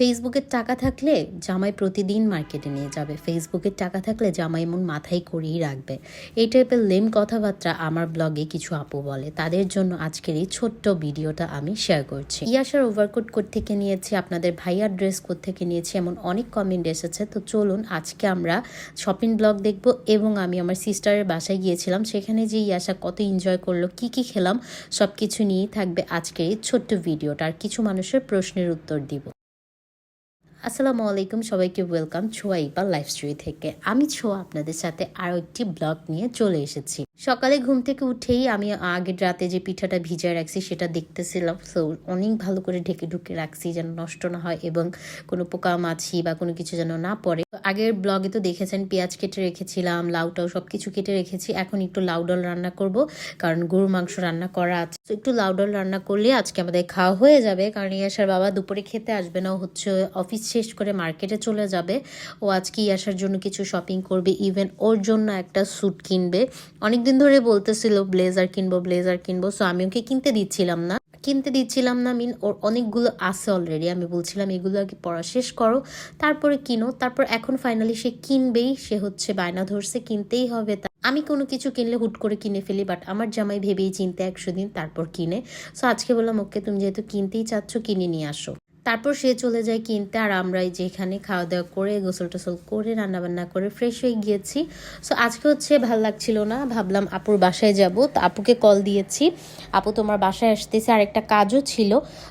ফেসবুকের টাকা থাকলে জামাই প্রতিদিন মার্কেটে নিয়ে যাবে। ফেসবুকের টাকা থাকলে জামাই এমন মাথায় করেই রাখবে। এই টাইপের লেম কথাবার্তা আমার ব্লগে কিছু আপু বলে। তাদের জন্য আজকের এই ছোট্ট ভিডিওটা আমি শেয়ার করছি। ইয়াসার ওভারকোট থেকে নিয়েছি, আপনাদের ভাইয়ার ড্রেস থেকে নিয়েছি, এমন অনেক কমেন্ট এসেছে। তো চলুন, আজকে আমরা শপিং ব্লগ দেখব এবং আমি আমার সিস্টারের বাসায় গিয়েছিলাম। সেখানে যে ইয়াসা কত এনজয় করল, কি কি খেলাম সব কিছু নিয়েই থাকবে আজকের এই ছোট্ট ভিডিওটা। আর কিছু মানুষের প্রশ্নের উত্তর দিব। আসসালামু আলাইকুম, সবাইকে ওয়েলকাম ছোয়া ইকবাল লাইফ স্টোরি থেকে। আমি ছোয়া, আপনাদের সাথে আরও একটি ব্লগ নিয়ে চলে এসেছি। সকালে ঘুম থেকে উঠেই আমি আগের রাতে যে পিঠাটা ভিজায় রাখছি সেটা দেখতেছিলাম। সো অনেক ভালো করে ঢেকে ঢুকে রাখছি যেন নষ্ট না হয় এবং কোনো পোকা মাছি বা কোনো কিছু যেন না পড়ে। আগের ব্লগে তো দেখেছেন, পেঁয়াজ কেটে রেখেছিলাম, লাউটাও সব কিছু কেটে রেখেছি। এখন একটু লাউ ডাল রান্না করব, কারণ গরু মাংস রান্না করা আছে। তো একটু লাউ ডাল রান্না করলে আজকে আমাদের খাওয়া হয়ে যাবে। কারণ ইয়াসার বাবা দুপুরে খেতে আসবে না হচ্ছে অফিস শেষ করে মার্কেটে চলে যাবে। ও আজকে ইয়াসার জন্য কিছু শপিং করবে ইভেন ওর জন্য একটা স্যুট কিনবে। অনেকদিন ধরে বলতেছিল ব্লেজার কিনবো ব্লেজার কিনবো। সো আমি ওকে কিনতে দিচ্ছিলাম না। কিনতে দিচ্ছিলাম না। মিন, ওর অনেকগুলো আছে অলরেডি আমি বলছিলাম, এগুলো আগে পড়া শেষ করো, তারপরে কিনো। তারপর এখন ফাইনালি সে কিনবেই। সে হচ্ছে বায়না ধরছে, কিনতেই হবে আমি কোনো কিছু কিনলে হুট করে কিনে ফেলি বাট আমার জামাই ভেবেই চিনতে একশো দিন তারপর কিনে। সো আজকে বললাম, ওকে, তুমি যেহেতু কিনতেই চাচ্ছ, কিনে নিয়ে আসো। তারপর সে চলে যায় কিনতে, আর আমরা এই যে এখানে খাওয়া দাওয়া করে গোসল টোসল করে, রান্নাবান্না করে ফ্রেশ হয়ে গিয়েছি। সো আজকে হচ্ছে ভালো লাগছিল না, ভাবলাম আপুর বাসায় যাব। তো আপুকে কল দিয়েছি। আপু তোমার বাসায় আসতেছে আর একটা কাজও ছিল।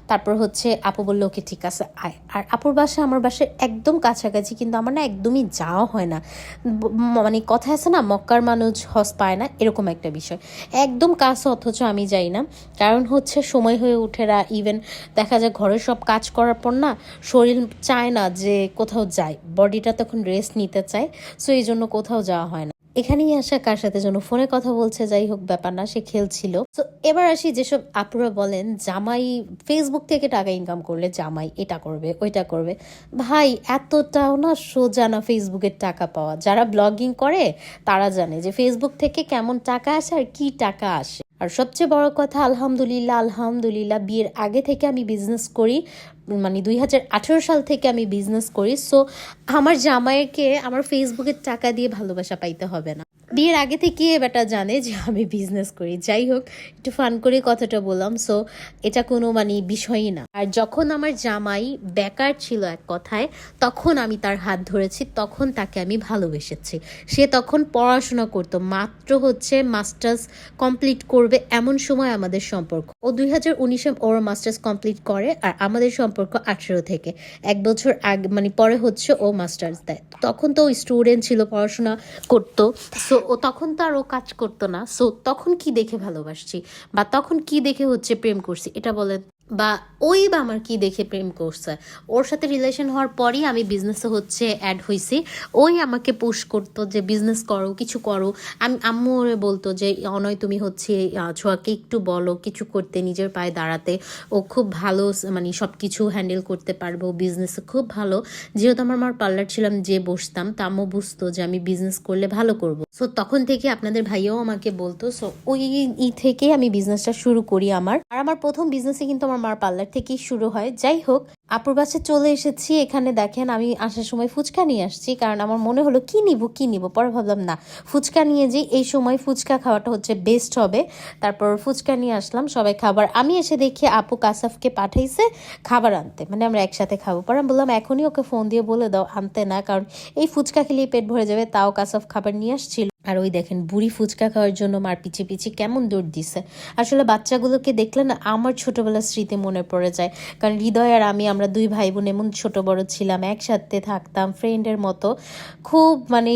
তারপর হচ্ছে আপু বলল, ওকে, ঠিক আছে, আয়। আর আপুর বাসা আমার বাসায় একদম কাছাকাছি, কিন্তু আমার না একদমই যাওয়া হয় না। মানে কথা আছে না, মক্কার মানুষ হস পায় না, এরকম একটা বিষয়। একদম কাছে, অথচ আমি যাই না। কারণ হচ্ছে সময় হয়ে ওঠে না ইভেন দেখা যায় ঘরের সব কাজ করার পর না শরীর চায় না যে কোথাও যায়, বডিটা তখন রেস্ট নিতে চায় সো এই জন্য কোথাও যাওয়া হয় না। এখানেই আসা কার সাথে যেন ফোনে কথা বলছে যাই হোক, ব্যাপার না, সে খেলছিল। তো এবার আসি যেসব আপুরা বলেন, জামাই ফেসবুক থেকে টাকা ইনকাম করলে জামাই এটা করবে, ওইটা করবে। ভাই, এতটাও না সোজা না ফেসবুকের টাকা পাওয়া। যারা ব্লগিং করে, তারা জানে যে ফেসবুক থেকে কেমন টাকা আসে আর কি টাকা আসে। আর সবচেয়ে বড় কথা, আলহামদুলিল্লাহ আলহামদুলিল্লাহ, বিয়ের আগে থেকে আমি বিজনেস করি মানে দুই হাজার আঠেরো সাল থেকে আমি বিজনেস করি সো আমার জামাইকে, আমার ফেসবুকের টাকা দিয়ে ভালোবাসা পাইতে হবে না। বিয়ের আগে থেকে বেটা জানে যে আমি বিজনেস করি। যাই হোক, একটু ফান করে কথাটা বললাম সো এটা কোনো মানে বিষয়ই না। আর যখন আমার জামাই বেকার ছিল এক কথায়, তখন আমি তার হাত ধরেছি, তখন তাকে আমি ভালোবেসেছি। সে তখন পড়াশোনা করতো, মাত্র হচ্ছে মাস্টার্স কমপ্লিট করবে এমন সময় আমাদের সম্পর্ক। ও দুই হাজার উনিশে ওর মাস্টার্স কমপ্লিট করে আর আমাদের সম্পর্ক আঠেরো থেকে। এক বছর আগে মানে পরে হচ্ছে ও মাস্টার্স দেয়। তখন তো স্টুডেন্ট ছিল, পড়াশোনা করতো। সো ও তখন তো আর ও কাজ করতো না। সো তখন কি দেখে ভালোবাসছি? বা তখন কি দেখে হচ্ছে প্রেম করছি? এটা বলেন। বা ওই বা আমার কি দেখে প্রেম করছে। ওর সাথে রিলেশন হওয়ার পরই আমি বিজনেসে হচ্ছে অ্যাড হয়েছি ওই আমাকে পুশ করতো যে বিজনেস করো, কিছু করো। আমি, আম্মু ওরে বলতো যে, অনয়, তুমি হচ্ছে ছোঁয়াকে একটু বলো, কিছু করতে, নিজের পায়ে দাঁড়াতে। ও খুব ভালো মানে সব কিছু হ্যান্ডেল করতে পারব বিজনেসে খুব ভালো। যেহেতু আমার মার পার্লার ছিলাম, যে বসতাম, তা আম্মু বুঝতো যে, আমি বিজনেস করলে ভালো করব। সো তখন থেকে আপনাদের ভাইয়াও আমাকে বলতো সো ওই ই থেকেই আমি বিজনেসটা শুরু করি আমার। আর আমার প্রথম বিজনেসে কিন্তু আমার মার পার্লার থেকেই শুরু হয়। যাই হোক, আপুর বাসে চলে এসেছি। এখানে দেখেন, আমি আসার সময় ফুচকা নিয়ে আসছি, কারণ আমার মনে হলো, কি নিব কি নিব? পরে ভাবলাম, না, ফুচকা নিয়ে যে এই সময় ফুচকা খাওয়াটা হচ্ছে বেস্ট হবে। তারপর ফুচকা নিয়ে আসলাম, সবাই খাবার। আমি এসে দেখি আপু কাসাফকে পাঠাইছে খাবার আনতে মানে আমরা একসাথে খাব। পরে আমি বললাম, এখনই ওকে ফোন দিয়ে বলে দাও, আনতে না, কারণ এই ফুচকা খেলেই পেট ভরে যাবে। তাও কাসাফ খাবার নিয়ে আসছিল। আর ওই দেখেন, বুড়ি ফুচকা খাওয়ার জন্য মার পিছে পিছে কেমন দৌড় দিছে। আসলে বাচ্চাগুলোকে দেখলে না আমার ছোটোবেলার স্মৃতি মনে পড়ে যায়। কারণ হৃদয় আর আমি, আমরা দুই ভাই বোন এমন ছোট বড় ছিলাম, একসাথে থাকতাম ফ্রেন্ডের মতো। খুব মানে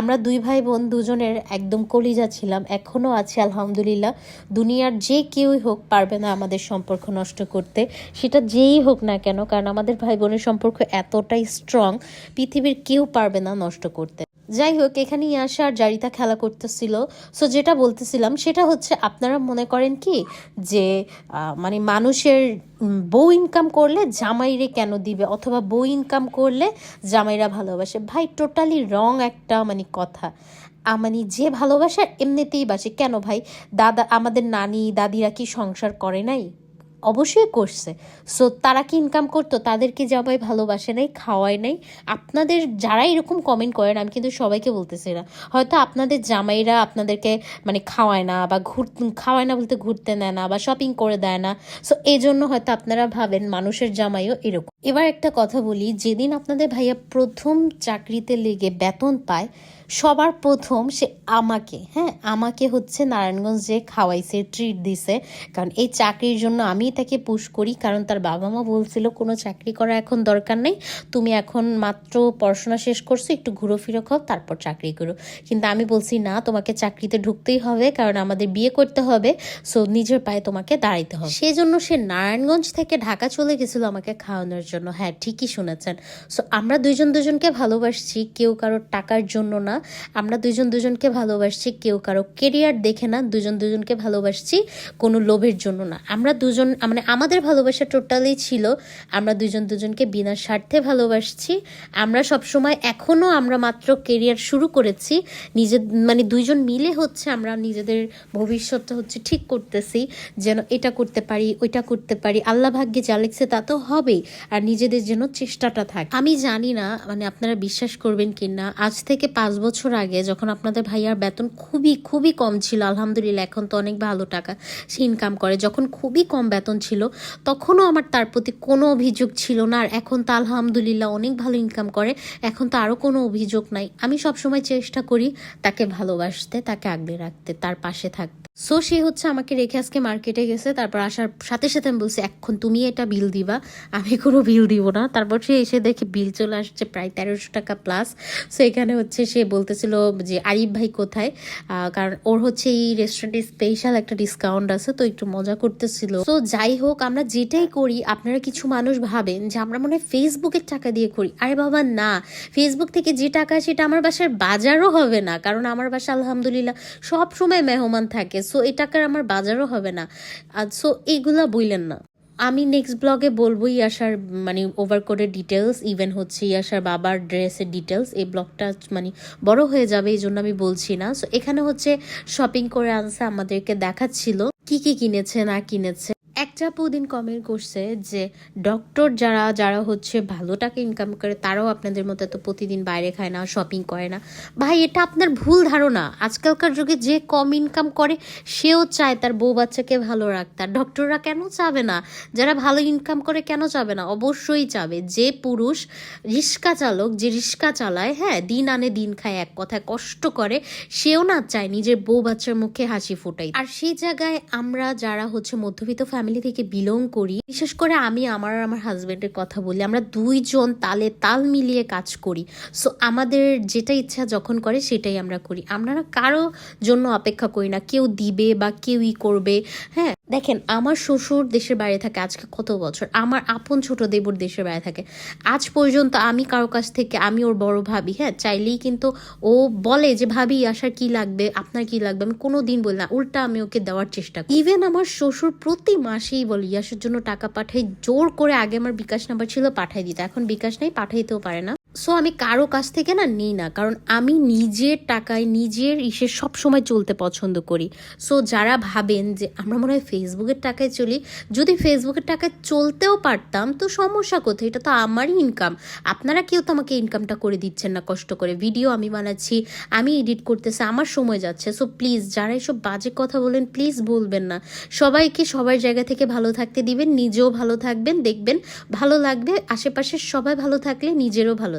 আমরা দুই ভাই বোন দুজনের একদম কলিজা ছিলাম এখনও আছি, আলহামদুলিল্লাহ। দুনিয়ার যে কেউই হোক পারবে না আমাদের সম্পর্ক নষ্ট করতে। সেটা যেই হোক না কেন, কারণ আমাদের ভাই বোনের সম্পর্ক এতটাই স্ট্রং পৃথিবীর কেউ পারবে না নষ্ট করতে। যাই হোক এখানে ইয়াসা আর জারিতা খেলা করতেছিল। সো যেটা বলতেছিলাম, সেটা হচ্ছে আপনারা মনে করেন কি যে মানে মানুষের বউ ইনকাম করলে জামাইরে কেন দিবে? অথবা বউ ইনকাম করলে জামাইরা ভালোবাসে? ভাই টোটালি রং একটা মানে কথা। মানে যে ভালোবাসা, এমনিতেই বাসে। কেন ভাই? দাদা, আমাদের নানি, দাদিরা কি সংসার করে নাই? অবশ্যই করছে। সো তারা কি ইনকাম করতো? তাদেরকে জামাই ভালোবাসে নাই, খাওয়ায় নাই, আপনাদের যারা এরকম কমেন্ট করেন, আমি কিন্তু সবাইকে বলতেছি না। হয়তো আপনাদের জামাইরা আপনাদেরকে মানে খাওয়ায় না বা ঘুর, খাওয়ায় না বলতে ঘুরতে নেয় না বা শপিং করে দেয় না। সো এই জন্য হয়তো আপনারা ভাবেন মানুষের জামাইও এরকম। এবার একটা কথা বলি, যেদিন আপনাদের ভাইয়া প্রথম চাকরিতে লেগে বেতন পায় সবার প্রথম সে আমাকে হ্যাঁ আমাকে হচ্ছে নারায়ণগঞ্জে খাওয়াইছে ট্রিট দিছে। কারণ এই চাকরির জন্য আমি তাকে পুশ করি, কারণ তার বাবা মা বলছিল, কোনো চাকরি করা এখন দরকার নেই। তুমি এখন মাত্র পড়াশোনা শেষ করছ, একটু ঘুরো ফিরো খাও, তারপর চাকরি করো। কিন্তু আমি বলছি, না, তোমাকে চাকরিতে ঢুকতেই হবে, কারণ আমাদের বিয়ে করতে হবে। সো নিজের পায়ে তোমাকে দাঁড়াইতে হবে। সেই জন্য সে নারায়ণগঞ্জ থেকে ঢাকা চলে গেছিল আমাকে খাওয়ানোর জন্য। হ্যাঁ ঠিকই শুনেছেন। সো আমরা দুইজন দুজনকে ভালোবাসছি, কেউ কারোর টাকার জন্য না। আমরা দুজন দুজনকে ভালোবাসছি, কেউ কারও কেরিয়ার দেখে না, দুজন দুজনকে ভালোবাসছি কোনো লোভের জন্য না। আমরা দুজন মানে আমাদের ভালোবাসা টোটালি ছিল, আমরা দুজন দুজনকে বিনা স্বার্থে ভালোবাসছি। আমরা সবসময় এখনও আমরা মাত্র কেরিয়ার শুরু করেছি। নিজের মানে দুইজন মিলে হচ্ছে আমরা নিজেদের ভবিষ্যৎটা হচ্ছে ঠিক করতেছি, যেন এটা করতে পারি, ওইটা করতে পারি। আল্লাহ ভাগ্যে যা লিখছে তা তো হবেই, আর নিজেদের যেন চেষ্টাটা থাকে। আমি জানি না মানে আপনারা বিশ্বাস করবেন কি না আজ থেকে পাঁচ বছর আগে যখন আপনাদের ভাইয়ার বেতন খুবই খুবই কম ছিল, আলহামদুলিল্লাহ এখন তো অনেক ভালো টাকা সে ইনকাম করে, যখন খুবই কম বেতন ছিল, তখনও আমার তার প্রতি কোনো অভিযোগ ছিল না, আর এখন তো আলহামদুলিল্লাহ অনেক ভালো ইনকাম করে, এখন তো আরও কোনো অভিযোগ নাই। আমি সবসময় চেষ্টা করি তাকে ভালোবাসতে, তাকে আগলে রাখতে, তার পাশে থাকতে। সো সে হচ্ছে আমাকে রেখে আজকে মার্কেটে গেছে, তারপর আসার সাথে সাথে আমি বলছি, এখন তুমি এটা বিল দিবা, আমি কোনো বিল দিব না। তারপর সে এসে দেখে বিল চলে আসছে প্রায় তেরোশো টাকা প্লাস সো এখানে হচ্ছে সে বলতেছিল যে আরিফ ভাই কোথায়? কারণ ওর হচ্ছে এই রেস্টুরেন্টে স্পেশাল একটা ডিসকাউন্ট আছে, তো একটু মজা করতেছিল। তো যাই হোক, আমরা যেটাই করি, আপনারা কিছু মানুষ ভাবেন যে আমরা মনে হয় ফেসবুকের টাকা দিয়ে করি। আরে বাবা, না। ফেসবুক থেকে যে টাকা সেটা আমার বাসার বাজারও হবে না। কারণ আমার বাসা, আলহামদুলিল্লাহ সব সময় মেহমান থাকে সো এই টাকার আমার বাজারও হবে না। সো এইগুলা বইলেন না। আমি নেক্সট ব্লগে বলব ইয়াসার মানে ওভারকোটের ডিটেলস ইভেন হচ্ছে ইয়াসার বাবার ড্রেসের ডিটেলস এই ব্লগটা মানে বড় হয়ে যাবে, এই জন্য আমি বলছি না। সো এখানে হচ্ছে শপিং করে আনসা আমাদেরকে দেখাচ্ছিল। কি কি কিনেছে না কিনেছে? একটা দিন কমেন্ট করছে যে ডক্টর যারা যারা হচ্ছে ভালো টাকা ইনকাম করে, তারাও আপনাদের মতো এত প্রতিদিন বাইরে খায় না শপিং করে না। ভাই, এটা আপনার ভুল ধারণা। আজকালকার যুগে যে কম ইনকাম করে, সেও চায় তার বউ বাচ্চাকে ভালো রাখতে আর ডক্টররা কেন চাবে না? যারা ভালো ইনকাম করে কেন চাবে না? অবশ্যই চাবে। যে পুরুষ রিক্সা চালক, যে রিক্সা চালায় হ্যাঁ দিন আনে দিন খায়, এক কথায় কষ্ট করে, সেও না চায় নিজের বউ বাচ্চার মুখে হাসি ফোটাই। আর সেই জায়গায় আমরা যারা হচ্ছে মধ্যবিত্ত ফ্যামিলি থেকে বিলং করি। বিশেষ করে আমি, আমার আর আমার হাজবেন্ডের কথা বলি, আমরা দুইজন তালে তাল মিলিয়ে কাজ করি। সো আমাদের যেটা ইচ্ছা যখন করে সেটাই আমরা করি। আমরা কারও জন্য অপেক্ষা করি না, কেউ দিবে বা কেউই করবে। হ্যাঁ দেখেন, আমার শ্বশুর দেশের বাইরে থাকে আজকে কত বছর? আমার আপন ছোট দেবর দেশের বাইরে থাকে। আজ পর্যন্ত আমি কারও কাছ থেকে, আমি ওর বড় ভাবি হ্যাঁ চাইলেই কিন্তু ও বলে যে, ভাবি, আসার কি লাগবে? আপনার কি লাগবে? আমি কোনো দিন বলি না, উল্টা আমি ওকে দেওয়ার চেষ্টা করি। ইভেন আমার শ্বশুর প্রতি মাসেই বলি, ইয়াসের জন্য টাকা পাঠাই, জোর করে আগে আমার বিকাশ নাম্বার ছিল, পাঠাই দিতে। এখন বিকাশ নাই, পাঠাইতেও পারে না। সো আমি কারও কাছ থেকে না নিই না, কারণ আমি নিজের টাকায়, নিজের ইসে সব সময় চলতে পছন্দ করি। সো যারা ভাবেন যে আমরা মনে হয় ফেসবুকের টাকায় চলি, যদি ফেসবুকের টাকায় চলতেও পারতাম, তো সমস্যা কোথায়? এটা তো আমারই ইনকাম আপনারা কেউ তো আমাকে ইনকামটা করে দিচ্ছেন না কষ্ট করে। ভিডিও আমি বানাচ্ছি, আমি এডিট করতেছি, আমার সময় যাচ্ছে। সো প্লিজ যারা এসব বাজে কথা বলেন প্লিজ বলবেন না। সবাইকে সবার জায়গা থেকে ভালো থাকতে দিবেন, নিজেও ভালো থাকবেন, দেখবেন ভালো লাগবে, আশেপাশের সবাই ভালো থাকলে নিজেরও ভালো